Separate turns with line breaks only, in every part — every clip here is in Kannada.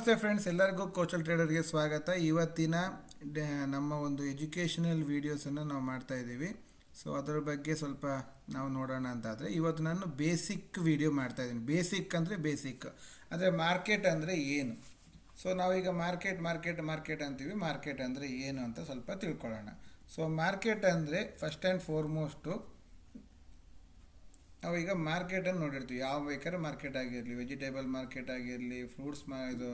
ನಮಸ್ತೆ ಫ್ರೆಂಡ್ಸ್ ಎಲ್ಲರಿಗೂ ಕೋಚಲ್ ಟ್ರೇಡರ್ಗೆ ಸ್ವಾಗತ. ಇವತ್ತಿನ ನಮ್ಮ ಒಂದು ಎಜುಕೇಷನಲ್ ವೀಡಿಯೋಸನ್ನು ನಾವು ಮಾಡ್ತಾ ಇದ್ದೀವಿ. ಸೊ ಅದರ ಬಗ್ಗೆ ಸ್ವಲ್ಪ ನಾವು ನೋಡೋಣ ಅಂತಾದರೆ, ಇವತ್ತು ನಾನು ಬೇಸಿಕ್ ವೀಡಿಯೋ ಮಾಡ್ತಾ ಇದ್ದೀನಿ. ಬೇಸಿಕ್ ಅಂದರೆ ಬೇಸಿಕ್ ಅಂದರೆ ಮಾರ್ಕೆಟ್ ಅಂದರೆ ಏನು? ಸೊ ನಾವೀಗ ಮಾರ್ಕೆಟ್ ಮಾರ್ಕೆಟ್ ಮಾರ್ಕೆಟ್ ಅಂತೀವಿ. ಮಾರ್ಕೆಟ್ ಅಂದರೆ ಏನು ಅಂತ ಸ್ವಲ್ಪ ತಿಳ್ಕೊಳ್ಳೋಣ. ಸೊ ಮಾರ್ಕೆಟ್ ಅಂದರೆ ಫಸ್ಟ್ ಆ್ಯಂಡ್ ಫಾರ್ಮೋಸ್ಟು ನಾವು ಈಗ ಮಾರ್ಕೆಟನ್ನು ನೋಡಿರ್ತೀವಿ. ಯಾವ ಬೇಕಾದ್ರೆ ಮಾರ್ಕೆಟ್ ಆಗಿರಲಿ ವೆಜಿಟೇಬಲ್ ಮಾರ್ಕೆಟ್ ಆಗಿರಲಿ ಫ್ರೂಟ್ಸ್ ಮಾ ಇದು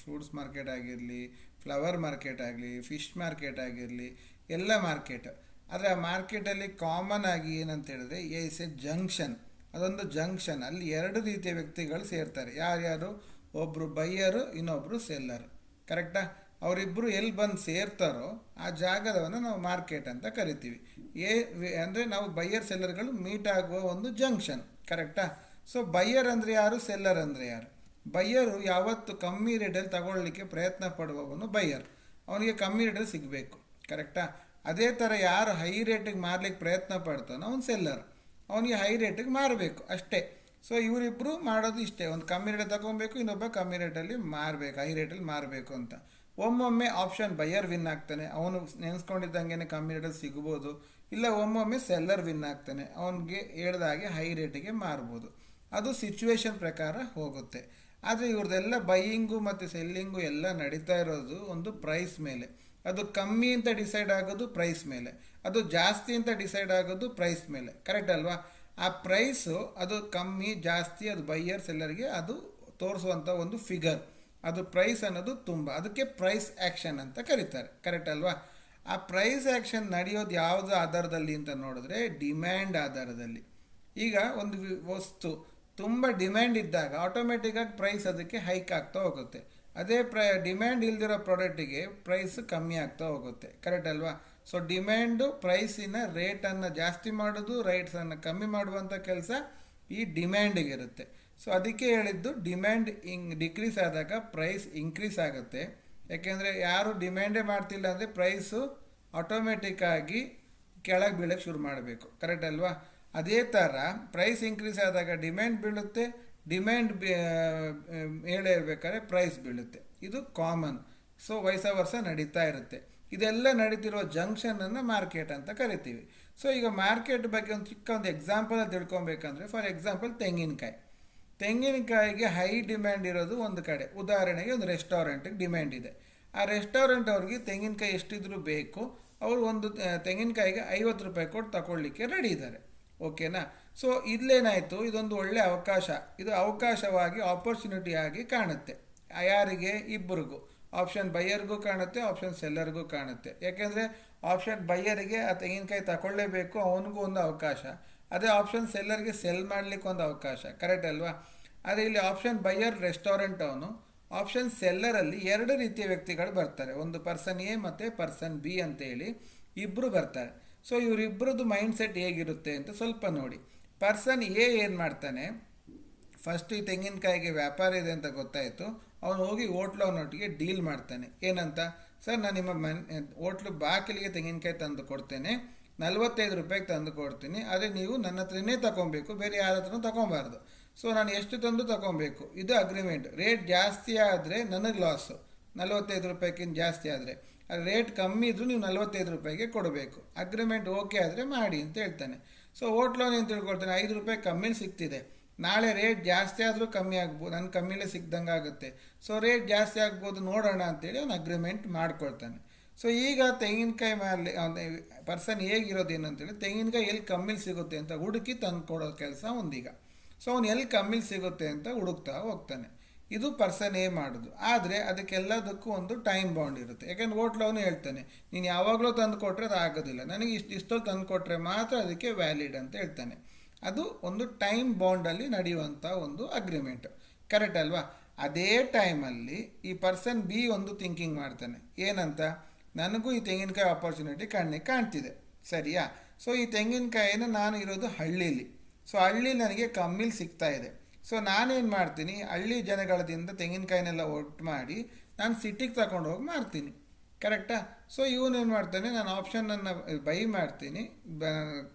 ಫ್ರೂಟ್ಸ್ ಮಾರ್ಕೆಟ್ ಆಗಿರಲಿ ಫ್ಲವರ್ ಮಾರ್ಕೆಟ್ ಆಗಲಿ ಫಿಶ್ ಮಾರ್ಕೆಟ್ ಆಗಿರಲಿ, ಎಲ್ಲ ಮಾರ್ಕೆಟ್ ಆದರೆ ಆ ಮಾರ್ಕೆಟಲ್ಲಿ ಕಾಮನ್ ಆಗಿ ಏನಂತ ಹೇಳಿದ್ರೆ ಇಸ್ ಎ ಜಂಕ್ಷನ್ ಅದೊಂದು ಜಂಕ್ಷನ್ ಅಲ್ಲಿ ಎರಡು ರೀತಿಯ ವ್ಯಕ್ತಿಗಳು ಸೇರ್ತಾರೆ. ಯಾರ್ಯಾರು? ಒಬ್ಬರು ಬೈಯರು ಇನ್ನೊಬ್ಬರು ಸೆಲ್ಲರು ಕರೆಕ್ಟಾ ಅವರಿಬ್ಬರು ಎಲ್ಲಿ ಬಂದು ಸೇರ್ತಾರೋ ಆ ಜಾಗದವನ್ನು ನಾವು ಮಾರ್ಕೆಟ್ ಅಂತ ಕರಿತೀವಿ. ಏ ಅಂದರೆ ನಾವು ಬೈಯರ್, ಸೆಲ್ಲರ್ಗಳು ಮೀಟ್ ಆಗುವ ಒಂದು ಜಂಕ್ಷನ್, ಕರೆಕ್ಟಾ? ಸೊ ಬೈಯರ್ ಅಂದರೆ ಯಾರು, ಸೆಲ್ಲರ್ ಅಂದರೆ ಯಾರು? ಬೈಯರು ಯಾವತ್ತು ಕಮ್ಮಿ ರೇಟಲ್ಲಿ ತಗೊಳ್ಳಿಕ್ಕೆ ಪ್ರಯತ್ನ ಪಡುವವನು ಬೈಯರ್. ಅವನಿಗೆ ಕಮ್ಮಿ ರೇಟಲ್ಲಿ ಸಿಗಬೇಕು, ಕರೆಕ್ಟಾ? ಅದೇ ಥರ ಯಾರು ಹೈ ರೇಟಿಗೆ ಮಾರಲಿಕ್ಕೆ ಪ್ರಯತ್ನ ಪಡ್ತಾನೋ ಅವನು ಸೆಲ್ಲರ್. ಅವನಿಗೆ ಹೈ ರೇಟಿಗೆ ಮಾರಬೇಕು ಅಷ್ಟೇ. ಸೊ ಇವರಿಬ್ಬರು ಮಾಡೋದು ಇಷ್ಟೇ. ಒಂದು ಕಮ್ಮಿ ರೇಟ್ ತಗೊಬೇಕು ಇನ್ನೊಬ್ಬ ಕಮ್ಮಿ ರೇಟಲ್ಲಿ ಮಾರಬೇಕು, ಹೈ ರೇಟಲ್ಲಿ ಮಾರಬೇಕು ಅಂತ. ಒಮ್ಮೊಮ್ಮೆ ಆಪ್ಷನ್ ಬೈಯರ್ ವಿನ್ ಆಗ್ತಾನೆ. ಅವನು ನೆನೆಸ್ಕೊಂಡಿದ್ದಂಗೆ ಕಮ್ಮಿ ರೇಟಲ್ಲಿ ಸಿಗ್ಬೋದು. ಇಲ್ಲ, ಒಮ್ಮೊಮ್ಮೆ ಸೆಲ್ಲರ್ ವಿನ್ ಆಗ್ತಾನೆ. ಅವನಿಗೆ ಹೇಳ್ದಾಗೆ ಹೈ ರೇಟಿಗೆ ಮಾರ್ಬೋದು. ಅದು ಸಿಚುವೇಶನ್ ಪ್ರಕಾರ ಹೋಗುತ್ತೆ. ಆದರೆ ಇವ್ರದ್ದೆಲ್ಲ ಬೈಯಿಂಗು ಮತ್ತು ಸೆಲ್ಲಿಂಗು ಎಲ್ಲ ನಡೀತಾ ಇರೋದು ಒಂದು ಪ್ರೈಸ್ ಮೇಲೆ. ಅದು ಕಮ್ಮಿ ಅಂತ ಡಿಸೈಡ್ ಆಗೋದು ಪ್ರೈಸ್ ಮೇಲೆ. ಅದು ಜಾಸ್ತಿ ಅಂತ ಡಿಸೈಡ್ ಆಗೋದು ಪ್ರೈಸ್ ಮೇಲೆ. ಕರೆಕ್ಟ್ ಅಲ್ವಾ? ಆ ಪ್ರೈಸು ಅದು ಕಮ್ಮಿ, ಜಾಸ್ತಿ, ಅದು ಬೈಯರ್ ಸೆಲ್ಲರ್ಗೆ ಅದು ತೋರಿಸುವಂಥ ಒಂದು ಫಿಗರ್ ಅದು ಪ್ರೈಸ್ ಅನ್ನೋದು ತುಂಬ, ಅದಕ್ಕೆ ಪ್ರೈಸ್ ಆ್ಯಕ್ಷನ್ ಅಂತ ಕರೀತಾರೆ. ಕರೆಕ್ಟ್ ಅಲ್ವಾ? ಆ ಪ್ರೈಸ್ ಆ್ಯಕ್ಷನ್ ನಡೆಯೋದು ಯಾವುದು ಆಧಾರದಲ್ಲಿ ಅಂತ ನೋಡಿದ್ರೆ ಡಿಮ್ಯಾಂಡ್ ಆಧಾರದಲ್ಲಿ. ಈಗ ಒಂದು ವಸ್ತು ತುಂಬ ಡಿಮ್ಯಾಂಡ್ ಇದ್ದಾಗ ಆಟೋಮೆಟಿಕ್ಕಾಗಿ ಪ್ರೈಸ್ ಅದಕ್ಕೆ ಹೈಕ್ ಆಗ್ತಾ ಹೋಗುತ್ತೆ. ಅದೇ ಪ್ರ ಡಿಮ್ಯಾಂಡ್ ಇಲ್ದಿರೋ ಪ್ರಾಡಕ್ಟಿಗೆ ಪ್ರೈಸ್ ಕಮ್ಮಿ ಆಗ್ತಾ ಹೋಗುತ್ತೆ. ಕರೆಕ್ಟ್ ಅಲ್ವಾ? ಸೊ ಡಿಮ್ಯಾಂಡು ಪ್ರೈಸಿನ ರೇಟನ್ನು ಜಾಸ್ತಿ ಮಾಡೋದು ರೈಟ್ಸನ್ನು ಕಮ್ಮಿ ಮಾಡುವಂಥ ಕೆಲಸ ಈ ಡಿಮ್ಯಾಂಡಿಗೆ ಇರುತ್ತೆ. ಸೊ ಅದಕ್ಕೆ ಹೇಳಿದ್ದು ಡಿಮ್ಯಾಂಡ್ ಇಂಗ್ ಡಿಕ್ರೀಸ್ ಆದಾಗ ಪ್ರೈಸ್ ಇನ್ಕ್ರೀಸ್ ಆಗುತ್ತೆ. ಯಾಕೆಂದರೆ ಯಾರು ಡಿಮ್ಯಾಂಡೇ ಮಾಡ್ತಿಲ್ಲ ಅಂದರೆ ಪ್ರೈಸು ಆಟೋಮೆಟಿಕ್ಕಾಗಿ ಕೆಳಗೆ ಬೀಳಕ್ಕೆ ಶುರು ಮಾಡಬೇಕು. ಕರೆಕ್ಟ್ ಅಲ್ವಾ? ಅದೇ ಥರ ಪ್ರೈಸ್ ಇನ್ಕ್ರೀಸ್ ಆದಾಗ ಡಿಮ್ಯಾಂಡ್ ಬೀಳುತ್ತೆ ಡಿಮ್ಯಾಂಡ್ ಹೇಳೇ ಇರಬೇಕಾದ್ರೆ ಪ್ರೈಸ್ ಬೀಳುತ್ತೆ. ಇದು ಕಾಮನ್ ಸೊ ವಯಸ್ಸ ವರ್ಷ ನಡೀತಾ ಇರುತ್ತೆ. ಇದೆಲ್ಲ ನಡೀತಿರೋ ಜಂಕ್ಷನನ್ನು ಮಾರ್ಕೆಟ್ ಅಂತ ಕರಿತೀವಿ. ಸೊ ಈಗ ಮಾರ್ಕೆಟ್ ಬಗ್ಗೆ ಒಂದು ಚಿಕ್ಕ ಒಂದು ಎಕ್ಸಾಂಪಲ್ ತಿಳ್ಕೊಬೇಕಂದ್ರೆ ಫಾರ್ ಎಕ್ಸಾಂಪಲ್ ತೆಂಗಿನಕಾಯಿ. ತೆಂಗಿನಕಾಯಿಗೆ ಹೈ ಡಿಮ್ಯಾಂಡ್ ಇರೋದು ಒಂದು ಕಡೆ. ಉದಾಹರಣೆಗೆ ಒಂದು ರೆಸ್ಟೋರೆಂಟಿಗೆ ಡಿಮ್ಯಾಂಡ್ ಇದೆ. ಆ ರೆಸ್ಟೋರೆಂಟ್ ಅವ್ರಿಗೆ ತೆಂಗಿನಕಾಯಿ ಎಷ್ಟಿದ್ರೂ ಬೇಕು, ಅವರು ಒಂದು ತೆಂಗಿನಕಾಯಿಗೆ ಐವತ್ತು ರೂಪಾಯಿ ಕೊಟ್ಟು ತಗೊಳ್ಳಿಕ್ಕೆ ರೆಡಿ ಇದ್ದಾರೆ. ಓಕೆನಾ ಸೊ ಇಲ್ಲೇನಾಯಿತು? ಇದೊಂದು ಒಳ್ಳೆಯ ಅವಕಾಶ. ಇದು ಅವಕಾಶವಾಗಿ ಆಪರ್ಚುನಿಟಿ ಆಗಿ ಕಾಣುತ್ತೆ. ಯಾರಿಗೆ? ಇಬ್ಬರಿಗೂ. ಆಪ್ಷನ್ ಬೈಯರ್ಗೂ ಕಾಣುತ್ತೆ ಆಪ್ಷನ್ ಸೆಲ್ಲರ್ಗೂ ಕಾಣುತ್ತೆ. ಯಾಕೆಂದರೆ ಆಪ್ಷನ್ ಬೈಯರಿಗೆ ಆ ತೆಂಗಿನಕಾಯಿ ತಗೊಳ್ಳೇಬೇಕು ಅವನಿಗೂ ಒಂದು ಅವಕಾಶ. ಅದೇ ಆಪ್ಷನ್ ಸೆಲ್ಲರ್ಗೆ ಸೆಲ್ ಮಾಡಲಿಕ್ಕೆ ಒಂದು ಅವಕಾಶ ಕರೆಕ್ಟ್ ಅಲ್ವಾ? ಆದರೆ ಇಲ್ಲಿ ಆಪ್ಷನ್ ಬೈಯರ್ ರೆಸ್ಟೋರೆಂಟ್ ಅವನು ಆಪ್ಷನ್ ಸೆಲ್ಲರಲ್ಲಿ ಎರಡು ರೀತಿಯ ವ್ಯಕ್ತಿಗಳು ಬರ್ತಾರೆ. ಒಂದು ಪರ್ಸನ್ ಎ ಮತ್ತು ಪರ್ಸನ್ ಬಿ ಅಂತೇಳಿ ಇಬ್ಬರು ಬರ್ತಾರೆ. ಸೊ ಇವರಿಬ್ಬರದ್ದು ಮೈಂಡ್ ಸೆಟ್ ಹೇಗಿರುತ್ತೆ ಅಂತ ಸ್ವಲ್ಪ ನೋಡಿ. ಪರ್ಸನ್ ಎ ಏನು ಮಾಡ್ತಾನೆ ಫಸ್ಟ್ ಈ ತೆಂಗಿನಕಾಯಿಗೆ ವ್ಯಾಪಾರ ಇದೆ ಅಂತ ಗೊತ್ತಾಯಿತು. ಅವನು ಹೋಗಿ ಹೋಟ್ಲವನೊಟ್ಟಿಗೆ ಡೀಲ್ ಮಾಡ್ತಾನೆ. ಏನಂತ? ಸರ್, ನಾನು ನಿಮ್ಮ ಮನೆ, ಹೋಟ್ಲು ಬಾಗಿಲಿಗೆ ತೆಂಗಿನಕಾಯಿ ತಂದು ಕೊಡ್ತೇನೆ. ನಲ್ವತ್ತೈದು ರೂಪಾಯಿಗೆ ತಂದು ಕೊಡ್ತೀನಿ. ಅದೇ ನೀವು ನನ್ನ ಹತ್ರನೇ ತಗೊಬೇಕು. ಬೇರೆ ಯಾರ ಹತ್ರನೂ ತಗೊಬಾರ್ದು. ಸೊ ನಾನು ಎಷ್ಟು ತಂದು ತಗೊಬೇಕು? ಇದು ಅಗ್ರಿಮೆಂಟ್ ರೇಟ್ ಜಾಸ್ತಿ ಆದರೆ ನನಗೆ ಲಾಸು ನಲ್ವತ್ತೈದು ರೂಪಾಯಿಗಿಂತ ಜಾಸ್ತಿ ಆದರೆ. ರೇಟ್ ಕಮ್ಮಿ ಇದ್ದರೂ ನೀವು ನಲ್ವತ್ತೈದು ರೂಪಾಯಿಗೆ ಕೊಡಬೇಕು. ಅಗ್ರಿಮೆಂಟ್ ಓಕೆ ಆದರೆ ಮಾಡಿ ಅಂತ ಹೇಳ್ತಾನೆ. ಸೊ ಹೋಟ್ಲವನು ಏನು ತಿಳ್ಕೊಳ್ತಾನೆ? ಐದು ರೂಪಾಯಿ ಕಮ್ಮಿಲಿ ಸಿಗ್ತಿದೆ ನಾಳೆ ರೇಟ್ ಜಾಸ್ತಿ ಆದರೂ ಕಮ್ಮಿ ಆಗ್ಬೋದು. ನನ್ನ ಕಮ್ಮಿಲೇ ಸಿಗ್ದಂಗೆ ಆಗುತ್ತೆ ಸೊ ರೇಟ್ ಜಾಸ್ತಿ ಆಗ್ಬೋದು ನೋಡೋಣ ಅಂತೇಳಿ ಅವ್ನು ಅಗ್ರಿಮೆಂಟ್ ಮಾಡ್ಕೊಳ್ತಾನೆ. ಸೊ ಈಗ ತೆಂಗಿನಕಾಯಿ ಮೇಲೆ ಪರ್ಸನ್ ಹೇಗಿರೋದು ಏನಂತೇಳಿ ತೆಂಗಿನಕಾಯಿ ಎಲ್ಲಿ ಕಮ್ಮಿಲಿ ಸಿಗುತ್ತೆ ಅಂತ ಹುಡುಕಿ ತಂದು ಕೊಡೋ ಕೆಲಸ ಒಂದೀಗ. ಸೊ ಅವ್ನು ಎಲ್ಲಿ ಕಮ್ಮಿಲಿ ಸಿಗುತ್ತೆ ಅಂತ ಹುಡುಕ್ತಾ ಹೋಗ್ತಾನೆ. ಇದು ಪರ್ಸನ್ ಏ ಮಾಡೋದು. ಆದರೆ, ಅದಕ್ಕೆಲ್ಲದಕ್ಕೂ ಒಂದು ಟೈಮ್ ಬಾಂಡ್ ಇರುತ್ತೆ. ಯಾಕೆಂದ್ರೆ ಹೋಟ್ಲು ಅವನು ಹೇಳ್ತಾನೆ, ನೀನು ಯಾವಾಗಲೂ ತಂದು ಕೊಟ್ಟರೆ ಅದು ಆಗೋದಿಲ್ಲ. ನನಗೆ ಇಷ್ಟು, ಇಷ್ಟೊತ್ತು ತಂದು ಕೊಟ್ಟರೆ ಮಾತ್ರ ಅದಕ್ಕೆ ವ್ಯಾಲಿಡ್ ಅಂತ ಹೇಳ್ತಾನೆ. ಅದು ಒಂದು ಟೈಮ್ ಬಾಂಡಲ್ಲಿ ನಡೆಯುವಂಥ ಒಂದು ಅಗ್ರಿಮೆಂಟ್ ಕರೆಕ್ಟ್ ಅಲ್ವಾ? ಅದೇ ಟೈಮಲ್ಲಿ ಈ ಪರ್ಸನ್ ಬಿ ಒಂದು ಥಿಂಕಿಂಗ್ ಮಾಡ್ತಾನೆ. ಏನಂತ? ನನಗೂ ಈ ತೆಂಗಿನಕಾಯಿ ಆಪರ್ಚುನಿಟಿ ಕಣ್ಣಿಗೆ ಕಾಣ್ತಿದೆ. ಸರಿಯಾ? ಸೊ ಈ ತೆಂಗಿನಕಾಯಿನ ನಾನು ಇರೋದು ಹಳ್ಳೀಲಿ. ಸೊ ಹಳ್ಳಿ ನನಗೆ ಕಮ್ಮಿಲಿ ಸಿಗ್ತಾ ಇದೆ. ಸೊ ನಾನೇನು ಮಾಡ್ತೀನಿ? ಹಳ್ಳಿ ಜನಗಳದಿಂದ ತೆಂಗಿನಕಾಯಿನೆಲ್ಲ ಒಟ್ಟು ಮಾಡಿ ನಾನು ಸಿಟಿಗೆ ತಗೊಂಡು ಹೋಗಿ ಮಾರ್ತೀನಿ. ಕರೆಕ್ಟಾ ಸೊ ಇವನೇನು ಮಾಡ್ತಾನೆ? ನಾನು ಆಪ್ಷನನ್ನು ಬೈ ಮಾಡ್ತೀನಿ. ಬ,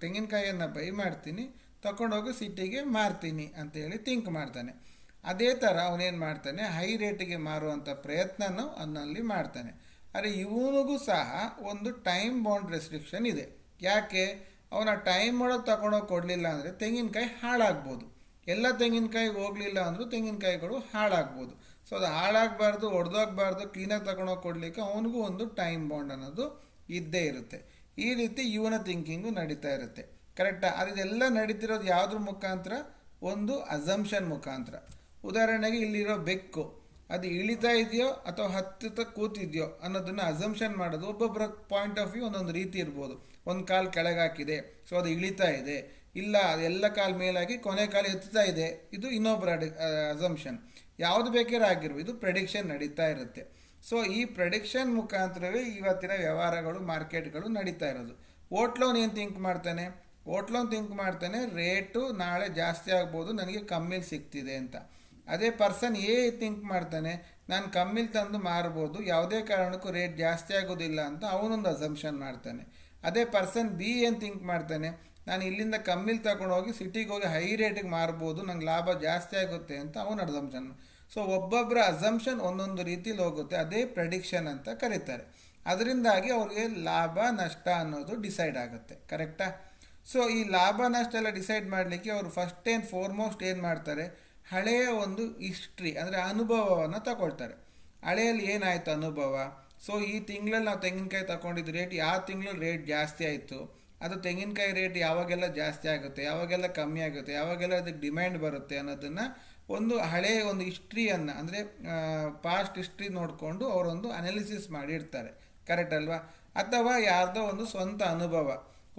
ತೆಂಗಿನಕಾಯಿಯನ್ನು ಬೈ ಮಾಡ್ತೀನಿ. ತಗೊಂಡೋಗಿ ಸಿಟಿಗೆ ಮಾರ್ತೀನಿ ಅಂತೇಳಿ ಥಿಂಕ್ ಮಾಡ್ತಾನೆ. ಅದೇ ಥರ ಅವನೇನು ಮಾಡ್ತಾನೆ? ಹೈ ರೇಟಿಗೆ ಮಾರುವಂಥ ಪ್ರಯತ್ನನೂ ಅದನ್ನಲ್ಲಿ ಮಾಡ್ತಾನೆ. ಆದರೆ ಇವನಿಗೂ ಸಹ ಒಂದು ಟೈಮ್ ಬೌಂಡ್ ರೆಸ್ಟ್ರಿಕ್ಷನ್ ಇದೆ. ಯಾಕೆ? ಅವನ ಟೈಮ್ ಒಳಗೆ ತಗೊಂಡೋಗಿ ಕೊಡಲಿಲ್ಲ ಅಂದರೆ ತೆಂಗಿನಕಾಯಿ ಹಾಳಾಗ್ಬೋದು. ಎಲ್ಲ ತೆಂಗಿನಕಾಯಿ ಹೋಗಲಿಲ್ಲ ಅಂದರೂ ತೆಂಗಿನಕಾಯಿಗಳು ಹಾಳಾಗ್ಬೋದು. ಸೊ ಅದು ಹಾಳಾಗಬಾರ್ದು, ಒಡೆದೋಗ್ಬಾರ್ದು, ಕ್ಲೀನಾಗಿ ತಗೊಂಡೋಗಿ ಕೊಡಲಿಕ್ಕೆ ಅವನಿಗೂ ಒಂದು ಟೈಮ್ ಬಾಂಡ್ ಅನ್ನೋದು ಇದ್ದೇ ಇರುತ್ತೆ. ಈ ರೀತಿ ಇವನ ಥಿಂಕಿಂಗು ನಡೀತಾ ಇರುತ್ತೆ. ಕರೆಕ್ಟಾ ಅದೆಲ್ಲ ನಡೀತಿರೋದು ಯಾವುದ್ರ ಮುಖಾಂತರ? ಒಂದು ಅಸಂಪ್ಷನ್ ಮುಖಾಂತರ. ಉದಾಹರಣೆಗೆ ಇಲ್ಲಿರೋ ಬೆಕ್ಕು. ಅದು ಇಳಿತಾ ಇದೆಯೋ ಅಥವಾ ಹತ್ತುತ್ತಾ ಕೂತಿದೆಯೋ ಅನ್ನೋದನ್ನು ಅಸಂಪ್ಷನ್ ಮಾಡೋದು ಒಬ್ಬೊಬ್ಬರ ಪಾಯಿಂಟ್ ಆಫ್ ವ್ಯೂ ಒಂದೊಂದು ರೀತಿ ಇರ್ಬೋದು. ಒಂದು ಕಾಲು ಕೆಳಗಾಕಿದೆ ಸೊ ಅದು ಇಳಿತಾ ಇದೆ. ಇಲ್ಲ ಎಲ್ಲ ಕಾಲು ಮೇಲಾಗಿ ಕೊನೆ ಕಾಲು ಎತ್ತುತ್ತಾ ಇದೆ, ಇದು ಇನ್ನೊಬ್ಬರ ಅಸಂಪ್ಷನ್ ಯಾವುದು ಬೇಕಾದ್ರೂ ಆಗಿರ್ಬೋದು, ಇದು ಪ್ರೆಡಿಕ್ಷನ್ ನಡೀತಾ ಇರುತ್ತೆ. ಸೊ ಈ ಪ್ರೆಡಿಕ್ಷನ್ ಮುಖಾಂತರವೇ ಇವತ್ತಿನ ವ್ಯವಹಾರಗಳು, ಮಾರ್ಕೆಟ್ಗಳು ನಡೀತಾ ಇರೋದು. ಓಟ್ಲೋನ್ ಏನು ಥಿಂಕ್ ಮಾಡ್ತಾನೆ? ಓಟ್ಲೋನ್ ಥಿಂಕ್ ಮಾಡ್ತಾನೆ ರೇಟು ನಾಳೆ ಜಾಸ್ತಿ ಆಗ್ಬೋದು, ನನಗೆ ಕಮ್ಮಿಲಿ ಸಿಗ್ತಿದೆ ಅಂತ. ಅದೇ ಪರ್ಸನ್ ಏ ಥಿಂಕ್ ಮಾಡ್ತಾನೆ, ನಾನು ಕಮ್ಮಿಲಿ ತಂದು ಮಾರ್ಬೋದು, ಯಾವುದೇ ಕಾರಣಕ್ಕೂ ರೇಟ್ ಜಾಸ್ತಿ ಆಗೋದಿಲ್ಲ ಅಂತ ಅವನೊಂದು ಅಸಂಪ್ಷನ್ ಮಾಡ್ತಾನೆ. ಅದೇ ಪರ್ಸನ್ ಬಿ ಏನು ಥಿಂಕ್ ಮಾಡ್ತಾನೆ, ನಾನು ಇಲ್ಲಿಂದ ಕಮ್ಮಿಲಿ ತಗೊಂಡು ಹೋಗಿ ಸಿಟಿಗೆ ಹೋಗಿ ಹೈ ರೇಟಿಗೆ ಮಾರ್ಬೋದು, ನಂಗೆ ಲಾಭ ಜಾಸ್ತಿ ಆಗುತ್ತೆ ಅಂತ ಅವನ ಅಸಂಪ್ಷನ್ ಸೊ ಒಬ್ಬೊಬ್ಬರ ಅಸಂಪ್ಷನ್ ಒಂದೊಂದು ರೀತಿಲಿ ಹೋಗುತ್ತೆ, ಅದೇ ಪ್ರೆಡಿಕ್ಷನ್ ಅಂತ ಕರೀತಾರೆ. ಅದರಿಂದಾಗಿ ಅವ್ರಿಗೆ ಲಾಭ, ನಷ್ಟ ಅನ್ನೋದು ಡಿಸೈಡ್ ಆಗುತ್ತೆ ಕರೆಕ್ಟಾ ಸೊ ಈ ಲಾಭ, ನಷ್ಟ ಎಲ್ಲ ಡಿಸೈಡ್ ಮಾಡಲಿಕ್ಕೆ ಅವರು ಫಸ್ಟ್ ಏನು ಫೋರ್ಮೋಸ್ಟ್ ಏನು ಮಾಡ್ತಾರೆ ಹಳೆಯ ಒಂದು ಹಿಸ್ಟ್ರಿ ಅಂದರೆ ಅನುಭವವನ್ನು ತಗೊಳ್ತಾರೆ. ಹಳೆಯಲ್ಲಿ ಏನಾಯಿತು ಅನುಭವ? ಸೊ ಈ ತಿಂಗಳಲ್ಲಿ ನಾವು ತೆಂಗಿನಕಾಯಿ ತಗೊಂಡಿದ್ದು ರೇಟ್ ಯಾವ ತಿಂಗಳು ರೇಟ್ ಜಾಸ್ತಿ ಆಯಿತು. ಅದು ತೆಂಗಿನಕಾಯಿ ರೇಟ್ ಯಾವಾಗೆಲ್ಲ ಜಾಸ್ತಿ ಆಗುತ್ತೆ, ಯಾವಾಗೆಲ್ಲ ಕಮ್ಮಿ ಆಗುತ್ತೆ, ಯಾವಾಗೆಲ್ಲ ಅದಕ್ಕೆ ಡಿಮ್ಯಾಂಡ್ ಬರುತ್ತೆ ಅನ್ನೋದನ್ನು ಒಂದು ಹಳೆಯ ಒಂದು ಹಿಸ್ಟ್ರಿಯನ್ನು ಅಂದರೆ ಪಾಸ್ಟ್ ಹಿಸ್ಟ್ರಿ ನೋಡಿಕೊಂಡು ಅವರೊಂದು ಅನಾಲಿಸಿಸ್ ಮಾಡಿರ್ತಾರೆ. ಕರೆಕ್ಟ್ ಅಲ್ವಾ? ಅಥವಾ ಯಾರ್ದೋ ಒಂದು ಸ್ವಂತ ಅನುಭವ.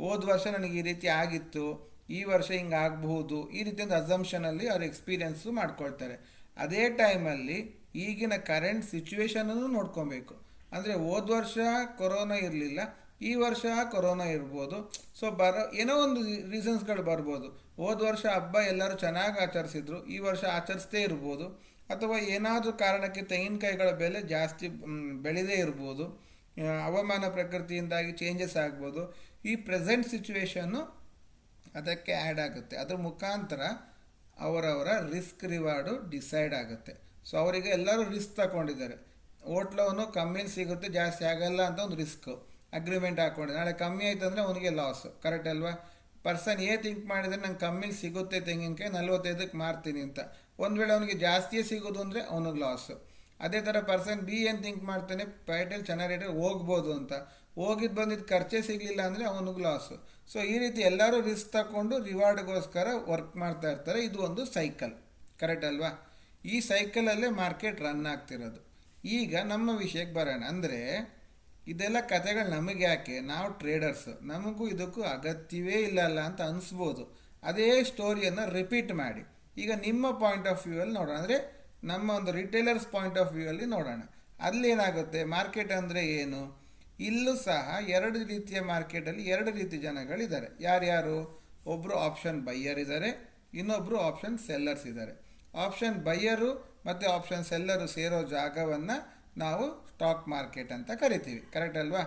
ಹೋದ ವರ್ಷ ನನಗೆ ಈ ರೀತಿ ಆಗಿತ್ತು ಈ ವರ್ಷ ಹಿಂಗೆ ಆಗಬಹುದು ಈ ಒಂದು ಅಸಂಪ್ಷನಲ್ಲಿ ಅವ್ರು ಎಕ್ಸ್ಪೀರಿಯನ್ಸು ಮಾಡ್ಕೊಳ್ತಾರೆ. ಅದೇ ಟೈಮಲ್ಲಿ ಈಗಿನ ಕರೆಂಟ್ ಸಿಚುವೇಶನನ್ನು ನೋಡ್ಕೊಬೇಕು. ಅಂದರೆ ಹೋದ ವರ್ಷ ಕೊರೋನಾ ಇರಲಿಲ್ಲ, ಈ ವರ್ಷ ಕೊರೋನಾ ಇರ್ಬೋದು. ಸೊ ಬರೋ, ಏನೋ ಒಂದು ರೀಸನ್ಸ್ಗಳು ಬರ್ಬೋದು. ಹೋದ ವರ್ಷ ಹಬ್ಬ ಎಲ್ಲರೂ ಚೆನ್ನಾಗಿ ಆಚರಿಸಿದ್ರು, ಈ ವರ್ಷ ಆಚರಿಸದೇ ಇರ್ಬೋದು. ಅಥವಾ ಏನಾದರೂ ಕಾರಣಕ್ಕೆ ತೆಂಗಿನಕಾಯಿಗಳ ಬೆಲೆ ಜಾಸ್ತಿ ಬೆಳೆದೇ ಇರ್ಬೋದು. ಹವಾಮಾನ ಪ್ರಕೃತಿಯಿಂದಾಗಿ ಚೇಂಜಸ್ ಆಗ್ಬೋದು. ಈ ಪ್ರೆಸೆಂಟ್ ಸಿಚುವೇಶನ್ನು ಅದಕ್ಕೆ ಆ್ಯಡ್ ಆಗುತ್ತೆ. ಅದ್ರ ಮುಖಾಂತರ ಅವರವರ ರಿಸ್ಕ್ ರಿವಾರ್ಡು ಡಿಸೈಡ್ ಆಗುತ್ತೆ. ಸೊ ಅವರಿಗೆ ಎಲ್ಲರೂ ರಿಸ್ಕ್ ತಗೊಂಡಿದ್ದಾರೆ. ಓಟ್ಲೋನು ಕಮ್ಮಿಲಿ ಸಿಗುತ್ತೆ, ಜಾಸ್ತಿ ಆಗಲ್ಲ ಅಂತ ಒಂದು ರಿಸ್ಕು ಅಗ್ರಿಮೆಂಟ್ ಹಾಕ್ಕೊಂಡಿದ್ದೆ ನಾಳೆ ಕಮ್ಮಿ ಆಯ್ತು ಅಂದರೆ ಅವನಿಗೆ ಲಾಸು ಕರೆಕ್ಟ್ ಅಲ್ವಾ? ಪರ್ಸನ್ ಏ ಥಿಂಕ್ ಮಾಡಿದರೆ ನಂಗೆ ಕಮ್ಮಿಲಿ ಸಿಗುತ್ತೆ ತೆಂಗಿನಕಾಯಿ, ನಲ್ವತ್ತೈದಕ್ಕೆ ಮಾರ್ತೀನಿ ಅಂತ. ಒಂದು ವೇಳೆ ಅವನಿಗೆ ಜಾಸ್ತಿಯೇ ಸಿಗೋದು ಅಂದರೆ ಅವನಿಗೆ ಲಾಸು ಅದೇ ಥರ ಪರ್ಸನ್ ಬಿ ಏನು ಥಿಂಕ್ ಮಾಡ್ತಾನೆ? ಪೈಟೆಲ್ ಚೆನ್ನಾಗಿ ರೇಟಲ್ಲಿ ಹೋಗ್ಬೋದು ಅಂತ. ಹೋಗಿದ್ದು ಬಂದಿದ್ದು ಖರ್ಚೇ ಸಿಗಲಿಲ್ಲ ಅಂದರೆ ಅವನಿಗೆ ಲಾಸು ಸೊ ಈ ರೀತಿ ಎಲ್ಲರೂ ರಿಸ್ಕ್ ತಗೊಂಡು ರಿವಾರ್ಡ್ಗೋಸ್ಕರ ವರ್ಕ್ ಮಾಡ್ತಾ ಇರ್ತಾರೆ. ಇದು ಒಂದು ಸೈಕಲ್ ಕರೆಕ್ಟ್ ಅಲ್ವಾ? ಈ ಸೈಕಲಲ್ಲೇ ಮಾರ್ಕೆಟ್ ರನ್ ಆಗ್ತಿರೋದು. ಈಗ ನಮ್ಮ ವಿಷಯಕ್ಕೆ ಬರೋಣ. ಅಂದರೆ, ಇದೆಲ್ಲ ಕತೆಗಳು ನಮಗೆ ಯಾಕೆ? ನಾವು ಟ್ರೇಡರ್ಸ್ ನಮಗೂ ಇದಕ್ಕೂ ಅಗತ್ಯವೇ ಇಲ್ಲಲ್ಲ ಅಂತ ಅನಿಸ್ಬೋದು. ಅದೇ ಸ್ಟೋರಿಯನ್ನು ರಿಪೀಟ್ ಮಾಡಿ. ಈಗ ನಿಮ್ಮ ಪಾಯಿಂಟ್ ಆಫ್ ವ್ಯೂ ಅಲ್ಲಿ ನೋಡೋಣ. ಅಂದರೆ ನಮ್ಮ ಒಂದು ರಿಟೇಲರ್ಸ್ ಪಾಯಿಂಟ್ ಆಫ್ ವ್ಯೂ ಅಲ್ಲಿ ನೋಡೋಣ. ಅಲ್ಲಿ ಏನಾಗುತ್ತೆ? ಮಾರ್ಕೆಟ್ ಅಂದರೆ ಏನು? ಇಲ್ಲೂ ಸಹ ಎರಡು ರೀತಿಯ ಮಾರ್ಕೆಟಲ್ಲಿ ಎರಡು ರೀತಿ ಜನಗಳಿದ್ದಾರೆ. ಯಾರ್ಯಾರು? ಒಬ್ಬರು ಆಪ್ಷನ್ ಬೈಯರ್ ಇದ್ದಾರೆ ಇನ್ನೊಬ್ಬರು ಆಪ್ಷನ್ ಸೆಲ್ಲರ್ಸ್ ಇದ್ದಾರೆ. ಆಪ್ಷನ್ ಬೈಯರು ಮತ್ತು ಆಪ್ಷನ್ ಸೆಲ್ಲರು ಸೇರೋ ಜಾಗವನ್ನು ನಾವು ಸ್ಟಾಕ್ ಮಾರ್ಕೆಟ್ ಅಂತ ಕರಿತೀವಿ. ಕರೆಕ್ಟ್ ಅಲ್ವಾ?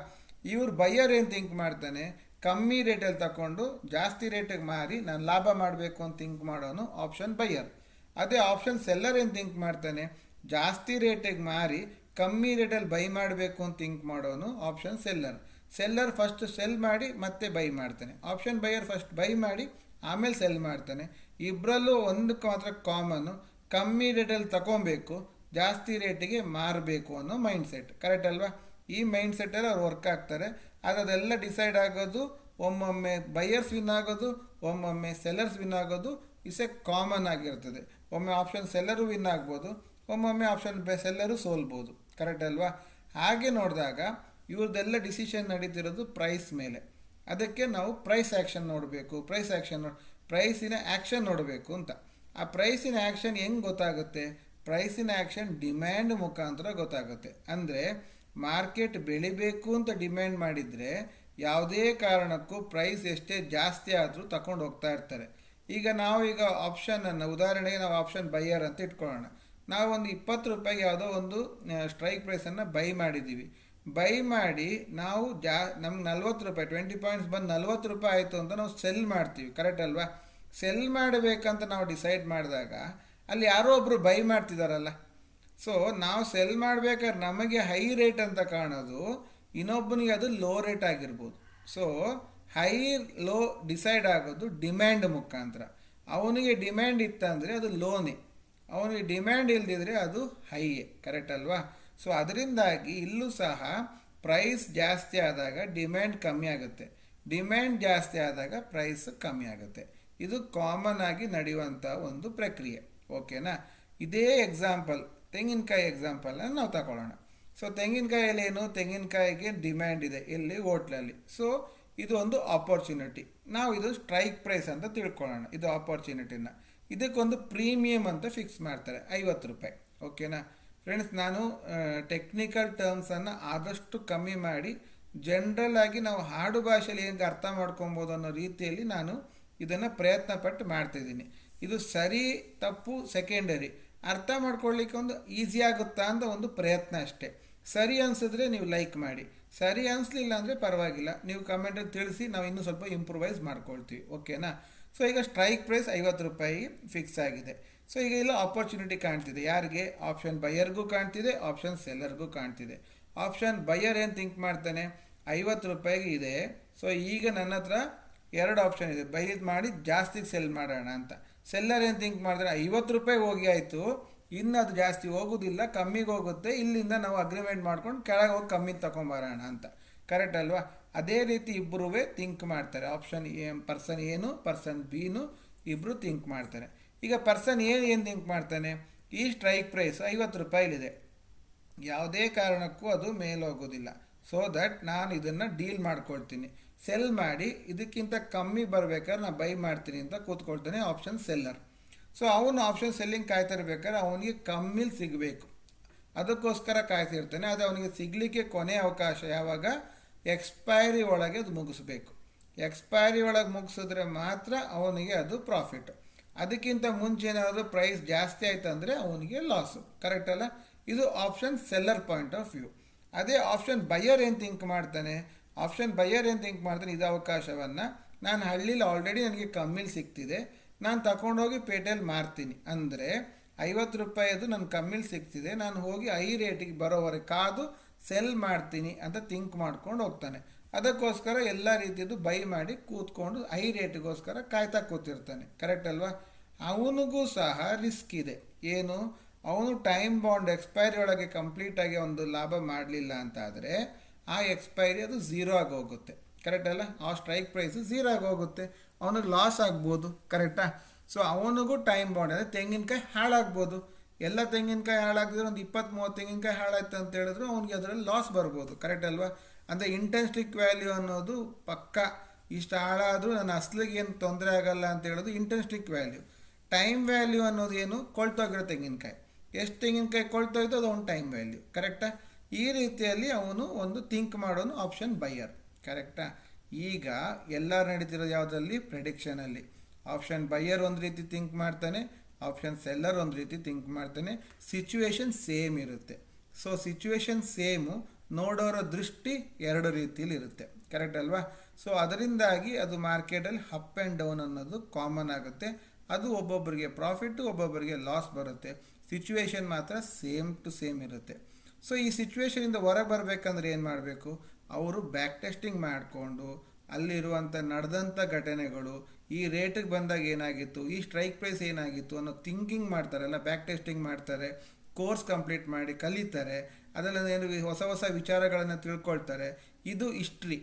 ಇವ್ರು ಬೈಯರ್ ಏನು ಥಿಂಕ್ ಮಾಡ್ತಾನೆ? ಕಮ್ಮಿ ರೇಟಲ್ಲಿ ತಗೊಂಡು ಜಾಸ್ತಿ ರೇಟಿಗೆ ಮಾರಿ ನಾನು ಲಾಭ ಮಾಡಬೇಕು ಅಂತ ಥಿಂಕ್ ಮಾಡೋನು ಆಪ್ಷನ್ ಬೈಯರ್ ಅದೇ ಆಪ್ಷನ್ ಸೆಲ್ಲರ್ ಏನು ಥಿಂಕ್ ಮಾಡ್ತಾನೆ? ಜಾಸ್ತಿ ರೇಟಿಗೆ ಮಾರಿ, ಕಮ್ಮಿ ರೇಟಲ್ಲಿ ಬೈ ಮಾಡಬೇಕು ಅಂತ ಥಿಂಕ್ ಮಾಡೋನು option seller seller first sell ಮಾಡಿ, ಮತ್ತೆ ಬೈ ಮಾಡ್ತಾನೆ. ಆಪ್ಷನ್ ಬೈಯರ್ ಫಸ್ಟ್ ಬೈ ಮಾಡಿ, ಆಮೇಲೆ ಸೆಲ್ ಮಾಡ್ತಾನೆ. ಇಬ್ಬರಲ್ಲೂ ಒಂದಕ್ಕೆ ಮಾತ್ರ ಕಾಮನ್ನು ಕಮ್ಮಿ ರೇಟಲ್ಲಿ ತಗೊಬೇಕು ಜಾಸ್ತಿ ರೇಟಿಗೆ ಮಾರಬೇಕು ಅನ್ನೋ ಮೈಂಡ್ ಸೆಟ್ ಕರೆಕ್ಟ್ ಅಲ್ವಾ? ಈ ಮೈಂಡ್ ಸೆಟ್ಟಲ್ಲಿ ಅವ್ರು ವರ್ಕ್ ಆಗ್ತಾರೆ. ಅದೆಲ್ಲ ಡಿಸೈಡ್ ಆಗೋದು ಒಮ್ಮೊಮ್ಮೆ ಬೈಯರ್ಸ್ ವಿನ್ ಆಗೋದು, ಒಮ್ಮೊಮ್ಮೆ ಸೆಲ್ಲರ್ಸ್ ವಿನ್ ಆಗೋದು, ಇಸ್ ಎ ಕಾಮನ್ ಆಗಿರ್ತದೆ. ಒಮ್ಮೆ ಆಪ್ಷನ್ ಸೆಲ್ಲರು ವಿನ್ ಆಗ್ಬೋದು, ಒಮ್ಮೊಮ್ಮೆ ಆಪ್ಷನ್ ಬೆ ಸೆಲ್ಲರು ಸೋಲ್ಬೋದು. ಕರೆಕ್ಟ್ ಅಲ್ವಾ? ಹಾಗೆ ನೋಡಿದಾಗ ಇವ್ರದ್ದೆಲ್ಲ ಡಿಸಿಷನ್ ನಡೀತಿರೋದು ಪ್ರೈಸ್ ಮೇಲೆ. ಅದಕ್ಕೆ ನಾವು ಪ್ರೈಸ್ ಆ್ಯಕ್ಷನ್ ನೋಡಬೇಕು. ಪ್ರೈಸ್ ಆ್ಯಕ್ಷನ್ ನೋಡಿ ಪ್ರೈಸಿನ ಆ್ಯಕ್ಷನ್ ನೋಡಬೇಕು ಅಂತ. ಆ ಪ್ರೈಸಿನ ಆ್ಯಕ್ಷನ್ ಹೆಂಗೆ ಗೊತ್ತಾಗುತ್ತೆ? ಪ್ರೈಸಿನ ಆ್ಯಕ್ಷನ್ ಡಿಮ್ಯಾಂಡ್ ಮುಖಾಂತರ ಗೊತ್ತಾಗುತ್ತೆ. ಅಂದರೆ ಮಾರ್ಕೆಟ್ ಬೆಳಿಬೇಕು ಅಂತ ಡಿಮ್ಯಾಂಡ್ ಮಾಡಿದರೆ ಯಾವುದೇ ಕಾರಣಕ್ಕೂ ಪ್ರೈಸ್ ಎಷ್ಟೇ ಜಾಸ್ತಿ ಆದರೂ ತಗೊಂಡು ಹೋಗ್ತಾ ಇರ್ತಾರೆ. ಈಗ ನಾವು ಈಗ ಆಪ್ಷನನ್ನು ಉದಾಹರಣೆಗೆ ನಾವು ಆಪ್ಷನ್ ಬೈಯರ್ ಅಂತ ಇಟ್ಕೊಳ್ಳೋಣ. ನಾವು ಒಂದು ಇಪ್ಪತ್ತು ರೂಪಾಯಿಗೆ ಯಾವುದೋ ಒಂದು ಸ್ಟ್ರೈಕ್ ಪ್ರೈಸನ್ನು ಬೈ ಮಾಡಿದ್ದೀವಿ. ಬೈ ಮಾಡಿ ನಾವು ಜಾ, ನಮ್ಗೆ ನಲ್ವತ್ತು ರೂಪಾಯಿ ಟ್ವೆಂಟಿ ಪಾಯಿಂಟ್ಸ್ ಬಂದು ನಲ್ವತ್ತು ರೂಪಾಯಿ ಆಯಿತು ಅಂತ ನಾವು ಸೆಲ್ ಮಾಡ್ತೀವಿ. ಕರೆಕ್ಟ್ ಅಲ್ವಾ? ಸೆಲ್ ಮಾಡಬೇಕಂತ ನಾವು ಡಿಸೈಡ್ ಮಾಡಿದಾಗ ಅಲ್ಲಿ ಯಾರೋ ಒಬ್ಬರು ಬೈ ಮಾಡ್ತಿದ್ದಾರಲ್ಲ ಸೊ ನಾವು ಸೆಲ್ ಮಾಡಬೇಕಾದ್ರೆ ನಮಗೆ ಹೈ ರೇಟ್ ಅಂತ ಕಾಣೋದು ಇನ್ನೊಬ್ಬನಿಗೆ ಅದು ಲೋ ರೇಟ್ ಆಗಿರ್ಬೋದು. ಸೊ ಹೈ ಲೋ ಡಿಸೈಡ್ ಆಗೋದು ಡಿಮ್ಯಾಂಡ್ ಮುಖಾಂತರ. ಅವನಿಗೆ ಡಿಮ್ಯಾಂಡ್ ಇತ್ತಂದರೆ ಅದು ಲೋನೇ ಅವನಿಗೆ ಡಿಮ್ಯಾಂಡ್ ಇಲ್ದಿದ್ರೆ ಅದು ಹೈಯೇ ಕರೆಕ್ಟ್ ಅಲ್ವಾ? ಸೊ ಅದರಿಂದಾಗಿ ಇಲ್ಲೂ ಸಹ ಪ್ರೈಸ್ ಜಾಸ್ತಿ ಆದಾಗ ಡಿಮ್ಯಾಂಡ್ ಕಮ್ಮಿ ಆಗುತ್ತೆ. ಡಿಮ್ಯಾಂಡ್ ಜಾಸ್ತಿ ಆದಾಗ ಪ್ರೈಸ್ ಕಮ್ಮಿ ಆಗುತ್ತೆ. ಇದು ಕಾಮನ್ ಆಗಿ ನಡೆಯುವಂಥ ಒಂದು ಪ್ರಕ್ರಿಯೆ. ಓಕೆನಾ ಇದೇ ಎಕ್ಸಾಂಪಲ್ ತೆಂಗಿನಕಾಯಿ ಎಕ್ಸಾಂಪಲನ್ನು ನಾವು ತಗೊಳ್ಳೋಣ. ಸೊ ತೆಂಗಿನಕಾಯಲ್ಲಿ ಏನು ತೆಂಗಿನಕಾಯಿಗೆ ಡಿಮ್ಯಾಂಡ್ ಇದೆ ಇಲ್ಲಿ ಹೋಟ್ಲಲ್ಲಿ. ಸೊ ಇದು ಒಂದು ಆಪರ್ಚುನಿಟಿ ನಾವು ಇದು ಸ್ಟ್ರೈಕ್ ಪ್ರೈಸ್ ಅಂತ ತಿಳ್ಕೊಳ್ಳೋಣ. ಇದು ಆಪರ್ಚುನಿಟಿನ ಇದಕ್ಕೊಂದು ಪ್ರೀಮಿಯಂ ಅಂತ ಫಿಕ್ಸ್ ಮಾಡ್ತಾರೆ. ಐವತ್ತು ರೂಪಾಯಿ. ಓಕೆನಾ ಫ್ರೆಂಡ್ಸ್ ನಾನು ಟೆಕ್ನಿಕಲ್ ಟರ್ಮ್ಸನ್ನು ಆದಷ್ಟು ಕಮ್ಮಿ ಮಾಡಿ ಜನರಲ್ ಆಗಿ ನಾವು ಹಾಡು ಭಾಷೆಯಲ್ಲಿ ಹೆಂಗೆ ಅರ್ಥ ಮಾಡ್ಕೊಬೋದು ಅನ್ನೋ ರೀತಿಯಲ್ಲಿ ನಾನು ಇದನ್ನು ಪ್ರಯತ್ನ ಪಟ್ಟು ಮಾಡ್ತಿದ್ದೀನಿ. ಇದು ಸರಿ, ತಪ್ಪು ಸೆಕೆಂಡರಿ ಅರ್ಥ ಮಾಡ್ಕೊಳ್ಳಿಕ್ಕೆ ಒಂದು ಈಸಿ ಆಗುತ್ತಾ ಅಂತ ಒಂದು ಪ್ರಯತ್ನ ಅಷ್ಟೇ. ಸರಿ ಅನಿಸಿದ್ರೆ ನೀವು ಲೈಕ್ ಮಾಡಿ. ಸರಿ ಅನಿಸ್ಲಿಲ್ಲ ಅಂದರೆ ಪರವಾಗಿಲ್ಲ. ನೀವು ಕಮೆಂಟಲ್ಲಿ ತಿಳಿಸಿ, ನಾವು ಇನ್ನೂ ಸ್ವಲ್ಪ ಇಂಪ್ರೂವೈಸ್ ಮಾಡ್ಕೊಳ್ತೀವಿ. ಓಕೆನಾ ಸೊ ಈಗ ಸ್ಟ್ರೈಕ್ ಪ್ರೈಸ್ ಐವತ್ತು ರೂಪಾಯಿ ಫಿಕ್ಸ್ ಆಗಿದೆ. ಸೊ ಈಗ ಇಲ್ಲ ಆಪರ್ಚುನಿಟಿ ಕಾಣ್ತಿದೆ. ಯಾರಿಗೆ? ಆಪ್ಷನ್ ಬೈಯರ್ಗೂ ಕಾಣ್ತಿದೆ ಆಪ್ಷನ್ ಸೆಲ್ಲರ್ಗೂ ಕಾಣ್ತಿದೆ. ಆಪ್ಷನ್ ಬೈಯರ್ ಏನು ಥಿಂಕ್ ಮಾಡ್ತಾನೆ? ಐವತ್ತು ರೂಪಾಯಿಗೆ ಇದೆ. ಸೊ ಈಗ ನನ್ನ ಹತ್ರ ಎರಡು ಆಪ್ಷನ್ ಇದೆ. ಬೈ ಮಾಡಿ ಜಾಸ್ತಿ ಸೆಲ್ ಮಾಡೋಣ ಅಂತ. ಸೆಲ್ಲರ್ ಏನು ಥಿಂಕ್ ಮಾಡಿದ್ರೆ ಐವತ್ತು ರೂಪಾಯಿ ಹೋಗಿ ಆಯಿತು. ಇನ್ನು ಅದು ಜಾಸ್ತಿ ಹೋಗೋದಿಲ್ಲ ಕಮ್ಮಿಗೆ ಹೋಗುತ್ತೆ, ಇಲ್ಲಿಂದ ನಾವು ಅಗ್ರಿಮೆಂಟ್ ಮಾಡ್ಕೊಂಡು ಕೆಳಗೆ ಹೋಗಿ ಕಮ್ಮಿ ತಗೊಂಬರೋಣ ಅಂತ. ಕರೆಕ್ಟ್ ಅಲ್ವಾ? ಅದೇ ರೀತಿ ಇಬ್ಬರೂ ಥಿಂಕ್ ಮಾಡ್ತಾರೆ. ಆಪ್ಷನ್ ಎ ಪರ್ಸನ್ ಏನು ಪರ್ಸನ್ ಬಿನು ಇಬ್ಬರು ಥಿಂಕ್ ಮಾಡ್ತಾರೆ. ಈಗ ಪರ್ಸನ್ ಏನು ಏನು ಥಿಂಕ್ ಮಾಡ್ತಾನೆ? ಈ ಸ್ಟ್ರೈಕ್ ಪ್ರೈಸ್ ಐವತ್ತು ರೂಪಾಯಿಲಿದೆ. ಯಾವುದೇ ಕಾರಣಕ್ಕೂ ಅದು ಮೇಲೋಗೋದಿಲ್ಲ ಸೊ ದಟ್ ನಾನು ಇದನ್ನು ಡೀಲ್ ಮಾಡ್ಕೊಳ್ತೀನಿ. ಸೆಲ್ ಮಾಡಿ, ಇದಕ್ಕಿಂತ ಕಮ್ಮಿ ಬರ್ಬೇಕಾದ್ರೆ ನಾನು ಬೈ ಮಾಡ್ತೀನಿ ಅಂತ ಕೂತ್ಕೊಳ್ತಾನೆ ಆಪ್ಷನ್ ಸೆಲ್ಲರ್ ಸೊ ಅವನು ಆಪ್ಷನ್ ಸೆಲ್ಲಿಂಗ್ ಕಾಯ್ತಾ ಇರ್ಬೇಕಾದ್ರೆ ಅವನಿಗೆ ಕಮ್ಮಿಲಿ ಸಿಗಬೇಕು. ಅದಕ್ಕೋಸ್ಕರ ಕಾಯ್ತಿರ್ತಾನೆ ಅದು ಅವನಿಗೆ ಸಿಗಲಿಕ್ಕೆ ಕೊನೆ ಅವಕಾಶ ಯಾವಾಗ? ಎಕ್ಸ್ಪೈರಿ ಒಳಗೆ ಅದು ಮುಗಿಸ್ಬೇಕು. ಎಕ್ಸ್ಪೈರಿ ಒಳಗೆ ಮುಗಿಸಿದ್ರೆ ಮಾತ್ರ ಅವನಿಗೆ ಅದು ಪ್ರಾಫಿಟ್ ಅದಕ್ಕಿಂತ ಮುಂಚೆ ಏನಾದರೂ ಪ್ರೈಸ್ ಜಾಸ್ತಿ ಆಯಿತು ಅಂದರೆ ಅವನಿಗೆ ಲಾಸು ಕರೆಕ್ಟ್ ಅಲ್ಲ? ಇದು option seller point of view ಅದೇ ಆಪ್ಷನ್ ಬೈಯರ್ ಏನು ಥಿಂಕ್ ಮಾಡ್ತಾನೆ? ಆಪ್ಷನ್ ಬೈಯರ್ ಏನು ಥಿಂಕ್ ಮಾಡ್ತಾನೆ? ಇದು ಅವಕಾಶವನ್ನು. ನಾನು ಹಳ್ಳಿಲಿ ಆಲ್ರೆಡಿ ನನಗೆ ಕಮ್ಮಿಲಿ ಸಿಗ್ತಿದೆ. ನಾನು ತಗೊಂಡೋಗಿ ಪೇಟೆಯಲ್ಲಿ ಮಾರ್ತೀನಿ. ಅಂದರೆ ಐವತ್ತು ರೂಪಾಯಿದು ನನ್ನ ಕಮ್ಮಿಲಿ ಸಿಗ್ತಿದೆ. ನಾನು ಹೋಗಿ ಐ ರೇಟಿಗೆ ಬರೋವರೆಗೆ ಕಾದು ಸೆಲ್ ಮಾಡ್ತೀನಿ ಅಂತ ಥಿಂಕ್ ಮಾಡ್ಕೊಂಡು ಹೋಗ್ತಾನೆ. ಅದಕ್ಕೋಸ್ಕರ ಎಲ್ಲ ರೀತಿಯದು ಬೈ ಮಾಡಿ ಕೂತ್ಕೊಂಡು ಐ ರೇಟಿಗೋಸ್ಕರ ಕಾಯ್ತಾ ಕೂತಿರ್ತಾನೆ. ಕರೆಕ್ಟ್ ಅಲ್ವಾ? ಅವನಿಗೂ ಸಹ ರಿಸ್ಕ್ ಇದೆ. ಏನು? ಅವನು ಟೈಮ್ ಬಾಂಡ್ ಎಕ್ಸ್ಪೈರಿ ಒಳಗೆ ಕಂಪ್ಲೀಟಾಗಿ ಒಂದು ಲಾಭ ಮಾಡಲಿಲ್ಲ ಅಂತ ಆದರೆ ಆ ಎಕ್ಸ್ಪೈರಿ ಅದು ಝೀರೋ ಆಗಿ ಹೋಗುತ್ತೆ ಕರೆಕ್ಟ್ ಅಲ್ಲ? ಆ ಸ್ಟ್ರೈಕ್ ಪ್ರೈಸು ಝೀರೋ ಆಗಿ ಹೋಗುತ್ತೆ ಅವನಿಗೆ ಲಾಸ್ ಆಗ್ಬೋದು ಕರೆಕ್ಟಾ ಸೊ ಅವನಿಗೂ ಟೈಮ್ ಬಾಂಡ್ ಅಂದರೆ ತೆಂಗಿನಕಾಯಿ ಹಾಳಾಗ್ಬೋದು. ಎಲ್ಲ ತೆಂಗಿನಕಾಯಿ ಹಾಳಾಗಿದ್ರೆ ಒಂದು ಇಪ್ಪತ್ತು ಮೂವತ್ತು ತೆಂಗಿನಕಾಯಿ ಹಾಳಾಯ್ತು ಅಂತ ಹೇಳಿದ್ರು ಅವನಿಗೆ ಅದರಲ್ಲಿ ಲಾಸ್ ಬರ್ಬೋದು ಕರೆಕ್ಟ್ ಅಲ್ವಾ? ಅಂದರೆ ಇಂಟೆನ್ಸ್ಟಿಕ್ ವ್ಯಾಲ್ಯೂ ಅನ್ನೋದು ಪಕ್ಕ. ಇಷ್ಟು ಹಾಳಾದರೂ ನನ್ನ ಅಸ್ಲಿಗೆ ಏನು ತೊಂದರೆ ಆಗಲ್ಲ ಅಂತ ಹೇಳೋದು ಇಂಟೆನ್ಸ್ಟಿಕ್ ವ್ಯಾಲ್ಯೂ ಟೈಮ್ ವ್ಯಾಲ್ಯೂ ಅನ್ನೋದು ಏನು? ಕೊಳ್ತೋಗಿರೋ ತೆಂಗಿನಕಾಯಿ. ಎಷ್ಟು ತೆಂಗಿನಕಾಯಿ ಕೊಳ್ತೋಯ್ತು ಅದು ಒಂದು ಟೈಮ್ ವ್ಯಾಲ್ಯೂ ಕರೆಕ್ಟಾ ಈ ರೀತಿಯಲ್ಲಿ ಅವನು ಒಂದು ಥಿಂಕ್ ಮಾಡೋನು ಆಪ್ಷನ್ ಬೈಯರ್ ಕರೆಕ್ಟಾ ಈಗ ಎಲ್ಲ ನಡೀತಿರೋದು ಯಾವುದರಲ್ಲಿ? ಪ್ರೆಡಿಕ್ಷನಲ್ಲಿ ಆಪ್ಷನ್ ಬೈಯರ್ ಒಂದು ರೀತಿ ಥಿಂಕ್ ಮಾಡ್ತಾನೆ ಆಪ್ಷನ್ ಸೆಲ್ಲರ್ ಒಂದು ರೀತಿ ಥಿಂಕ್ ಮಾಡ್ತಾನೆ. ಸಿಚುವೇಶನ್ ಸೇಮ್ ಇರುತ್ತೆ. ಸೊ ಸಿಚುವೇಶನ್ ಸೇಮು ನೋಡೋರ ದೃಷ್ಟಿ ಎರಡು ರೀತಿಯಲ್ಲಿ ಇರುತ್ತೆ. ಕರೆಕ್ಟ್ ಅಲ್ವಾ? ಸೊ ಅದರಿಂದಾಗಿ ಅದು ಮಾರ್ಕೆಟಲ್ಲಿ ಅಪ್ ಆ್ಯಂಡ್ ಡೌನ್ ಅನ್ನೋದು ಕಾಮನ್ ಆಗುತ್ತೆ. ಅದು ಒಬ್ಬೊಬ್ಬರಿಗೆ ಪ್ರಾಫಿಟ್ಟು ಒಬ್ಬೊಬ್ಬರಿಗೆ ಲಾಸ್ ಬರುತ್ತೆ. ಸಿಚುವೇಶನ್ ಮಾತ್ರ ಸೇಮ್ ಟು ಸೇಮ್ ಇರುತ್ತೆ. ಸೊ ಈ ಸಿಚುವೇಶನಿಂದ ಹೊರಗೆ ಬರಬೇಕಂದ್ರೆ ಏನು ಮಾಡಬೇಕು? ಅವರು ಬ್ಯಾಕ್ ಟೆಸ್ಟಿಂಗ್ ಮಾಡಿಕೊಂಡು ಅಲ್ಲಿರುವಂಥ ನಡೆದಂಥ ಘಟನೆಗಳು ಈ ರೇಟಿಗೆ ಬಂದಾಗ ಏನಾಗಿತ್ತು, ಈ ಸ್ಟ್ರೈಕ್ ಪ್ರೈಸ್ ಏನಾಗಿತ್ತು ಅನ್ನೋ ಥಿಂಕಿಂಗ್ ಮಾಡ್ತಾರಲ್ಲ ಬ್ಯಾಕ್ ಟೆಸ್ಟಿಂಗ್ ಮಾಡ್ತಾರೆ ಕೋರ್ಸ್ ಕಂಪ್ಲೀಟ್ ಮಾಡಿ ಕಲಿತಾರೆ, ಅದರಲ್ಲಿ ಏನು ಹೊಸ ಹೊಸ ವಿಚಾರಗಳನ್ನು ತಿಳ್ಕೊಳ್ತಾರೆ. ಇದು ಹಿಸ್ಟ್ರಿ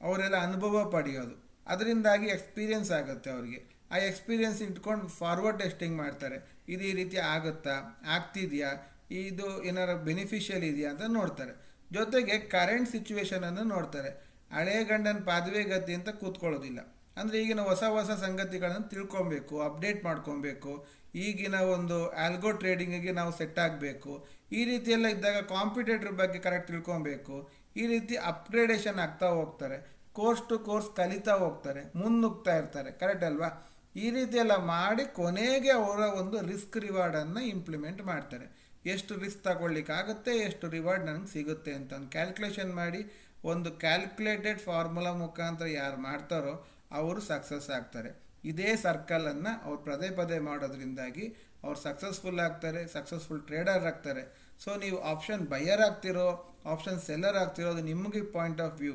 ಅವರೆಲ್ಲ ಅನುಭವ ಪಡೆಯೋದು. ಅದರಿಂದಾಗಿ ಎಕ್ಸ್ಪೀರಿಯನ್ಸ್ ಆಗುತ್ತೆ ಅವರಿಗೆ. ಆ ಎಕ್ಸ್ಪೀರಿಯನ್ಸ್ ಇಟ್ಕೊಂಡು ಫಾರ್ವರ್ಡ್ ಟೆಸ್ಟಿಂಗ್ ಮಾಡ್ತಾರೆ. ಇದು ಈ ರೀತಿ ಆಗುತ್ತಾ, ಆಗ್ತಿದೆಯಾ, ಇದು ಏನಾರು ಬೆನಿಫಿಷಿಯಲ್ ಇದೆಯಾ ಅಂತ ನೋಡ್ತಾರೆ. ಜೊತೆಗೆ ಕರೆಂಟ್ ಸಿಚುವೇಶನನ್ನು ನೋಡ್ತಾರೆ. ಹಳೆ ಗಂಡನ ಪಾದವೆ ಗತಿ ಅಂತ ಕೂತ್ಕೊಳ್ಳೋದಿಲ್ಲ. ಅಂದರೆ ಈಗಿನ ಹೊಸ ಹೊಸ ಸಂಗತಿಗಳನ್ನು ತಿಳ್ಕೊಬೇಕು ಅಪ್ಡೇಟ್ ಮಾಡ್ಕೊಬೇಕು. ಈಗಿನ ಒಂದು ಆಲ್ಗೋ ಟ್ರೇಡಿಂಗಿಗೆ ನಾವು ಸೆಟ್ ಆಗಬೇಕು. ಈ ರೀತಿಯೆಲ್ಲ ಇದ್ದಾಗ ಕಾಂಪಿಟೇಟರ್ ಬಗ್ಗೆ ಕರೆಕ್ಟ್ ತಿಳ್ಕೊಬೇಕು. ಈ ರೀತಿ ಅಪ್ಗ್ರೇಡೇಷನ್ ಆಗ್ತಾ ಹೋಗ್ತಾರೆ. ಕೋರ್ಸ್ ಟು ಕೋರ್ಸ್ ಕಲಿತಾ ಹೋಗ್ತಾರೆ. ಮುನ್ನುಗ್ತಾ ಇರ್ತಾರೆ. ಕರೆಕ್ಟ್ ಅಲ್ವಾ? ಈ ರೀತಿಯೆಲ್ಲ ಮಾಡಿ ಕೊನೆಗೆ ಅವರ ಒಂದು ರಿಸ್ಕ್ ರಿವಾರ್ಡನ್ನು ಇಂಪ್ಲಿಮೆಂಟ್ ಮಾಡ್ತಾರೆ. ಎಷ್ಟು ರಿಸ್ಕ್ ತಗೊಳ್ಳಿಕ್ಕೆ ಆಗುತ್ತೆ ಎಷ್ಟು ರಿವಾರ್ಡ್ ನನಗೆ ಸಿಗುತ್ತೆ ಅಂತ ಒಂದು ಕ್ಯಾಲ್ಕುಲೇಷನ್ ಮಾಡಿ, ಒಂದು ಕ್ಯಾಲ್ಕುಲೇಟೆಡ್ ಫಾರ್ಮುಲಾ ಮುಖಾಂತರ ಯಾರು ಮಾಡ್ತಾರೋ ಅವರು ಸಕ್ಸಸ್ ಆಗ್ತಾರೆ. ಇದೇ ಸರ್ಕಲನ್ನು ಅವ್ರು ಪದೇ ಪದೇ ಮಾಡೋದ್ರಿಂದಾಗಿ ಅವ್ರು ಸಕ್ಸಸ್ಫುಲ್ ಆಗ್ತಾರೆ ಸಕ್ಸಸ್ಫುಲ್ ಟ್ರೇಡರ್ ಆಗ್ತಾರೆ. ಸೊ ನೀವು ಆಪ್ಷನ್ ಬೈಯರ್ ಆಗ್ತಿರೋ ಆಪ್ಷನ್ ಸೆಲ್ಲರ್ ಆಗ್ತಿರೋ, ಅದು ನಿಮಗೆ ಪಾಯಿಂಟ್ ಆಫ್ ವ್ಯೂ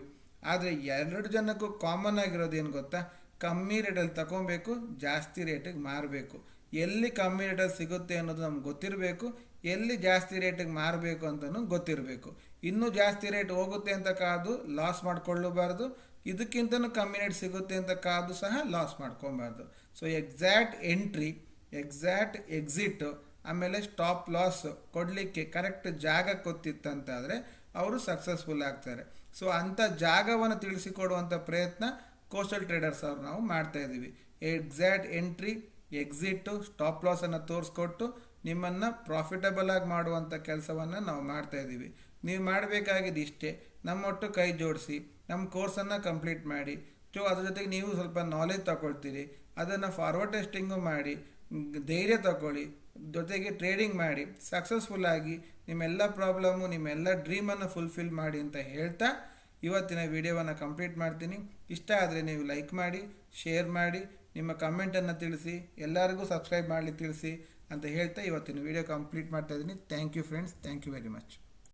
ಆದರೆ ಎರಡು ಜನಕ್ಕೂ ಕಾಮನ್ ಆಗಿರೋದು ಏನು ಗೊತ್ತಾ? ಕಮ್ಮಿ ರೇಟಲ್ಲಿ ತಗೊಬೇಕು ಜಾಸ್ತಿ ರೇಟಿಗೆ ಮಾರಬೇಕು. ಎಲ್ಲಿ ಕಮ್ಮಿ ರೇಟಲ್ಲಿ ಸಿಗುತ್ತೆ ಅನ್ನೋದು ನಮ್ಗೆ ಗೊತ್ತಿರಬೇಕು ಎಲ್ಲಿ ಜಾಸ್ತಿ ರೇಟಿಗೆ ಮಾರಬೇಕು ಅಂತಲೂ ಗೊತ್ತಿರಬೇಕು. ಇನ್ನೂ ಜಾಸ್ತಿ ರೇಟ್ ಹೋಗುತ್ತೆ ಅಂತ ಕಾದು ಲಾಸ್ ಮಾಡ್ಕೊಳ್ಳಬಾರ್ದು. ಇದಕ್ಕಿಂತನೂ ಕಮ್ಮಿ ರೇಟ್ ಸಿಗುತ್ತೆ ಅಂತ ಕಾದು ಸಹ ಲಾಸ್ ಮಾಡ್ಕೊಬಾರ್ದು. So exact entry exact exit ಆಮೇಲೆ ಸ್ಟಾಪ್ ಲಾಸ್ ಕೊಡಲಿಕ್ಕೆ ಕರೆಕ್ಟ್ ಜಾಗ ಗೊತ್ತಿತ್ತಂತಾದರೆ ಅವರು ಸಕ್ಸಸ್ಫುಲ್ ಆಗ್ತಾರೆ. ಸೊ ಅಂಥ ಜಾಗವನ್ನು ತಿಳಿಸಿಕೊಡುವಂಥ ಪ್ರಯತ್ನ ಕೋಸ್ಟಲ್ ಟ್ರೇಡರ್ಸ್ ಅವ್ರು ನಾವು ಮಾಡ್ತಾ ಇದ್ದೀವಿ ಎಕ್ಸಾಕ್ಟ್ ಎಂಟ್ರಿ ಎಕ್ಸಿಟ್ಟು ಸ್ಟಾಪ್ ಲಾಸನ್ನು ತೋರಿಸ್ಕೊಟ್ಟು ನಿಮ್ಮನ್ನು ಪ್ರಾಫಿಟಬಲ್ ಆಗಿ ಮಾಡುವಂಥ ಕೆಲಸವನ್ನು ನಾವು ಮಾಡ್ತಾ ಇದ್ದೀವಿ. ನೀವು ಮಾಡಬೇಕಾಗಿದ್ದು ಇಷ್ಟೇ. ನಮ್ಮೊಟ್ಟು ಕೈ ಜೋಡಿಸಿ ನಮ್ಮ ಕೋರ್ಸನ್ನು ಕಂಪ್ಲೀಟ್ ಮಾಡಿ ಸೊ ಅದ್ರ ಜೊತೆಗೆ ನೀವು ಸ್ವಲ್ಪ ನಾಲೆಜ್ ತಗೊಳ್ತೀರಿ. ಅದನ್ನು ಫಾರ್ವರ್ಡ್ ಟೆಸ್ಟಿಂಗು ಮಾಡಿ, ಧೈರ್ಯ ತಗೊಳ್ಳಿ, ಜೊತೆಗೆ ಟ್ರೇಡಿಂಗ್ ಮಾಡಿ ಸಕ್ಸಸ್ಫುಲ್ ಆಗಿ ನಿಮ್ಮೆಲ್ಲ ಪ್ರಾಬ್ಲಮ್ಮು ನಿಮ್ಮೆಲ್ಲ ಡ್ರೀಮನ್ನು ಫುಲ್ಫಿಲ್ ಮಾಡಿ ಅಂತ ಹೇಳ್ತಾ ಇವತ್ತಿನ ವಿಡಿಯೋವನ್ನು ಕಂಪ್ಲೀಟ್ ಮಾಡ್ತೀನಿ. ಇಷ್ಟ ಆದರೆ ನೀವು ಲೈಕ್ ಮಾಡಿ ಶೇರ್ ಮಾಡಿ, ನಿಮ್ಮ ಕಮೆಂಟನ್ನು ತಿಳಿಸಿ, ಎಲ್ಲರಿಗೂ ಸಬ್ಸ್ಕ್ರೈಬ್ ಮಾಡಲಿ ತಿಳಿಸಿ. ಅಂತ ಹೇಳ್ತಾ ಇವತ್ತಿನ ವಿಡಿಯೋ ಕಂಪ್ಲೀಟ್ ಮಾಡ್ತಾ ಇದ್ದೀನಿ. Thank you friends thank you very much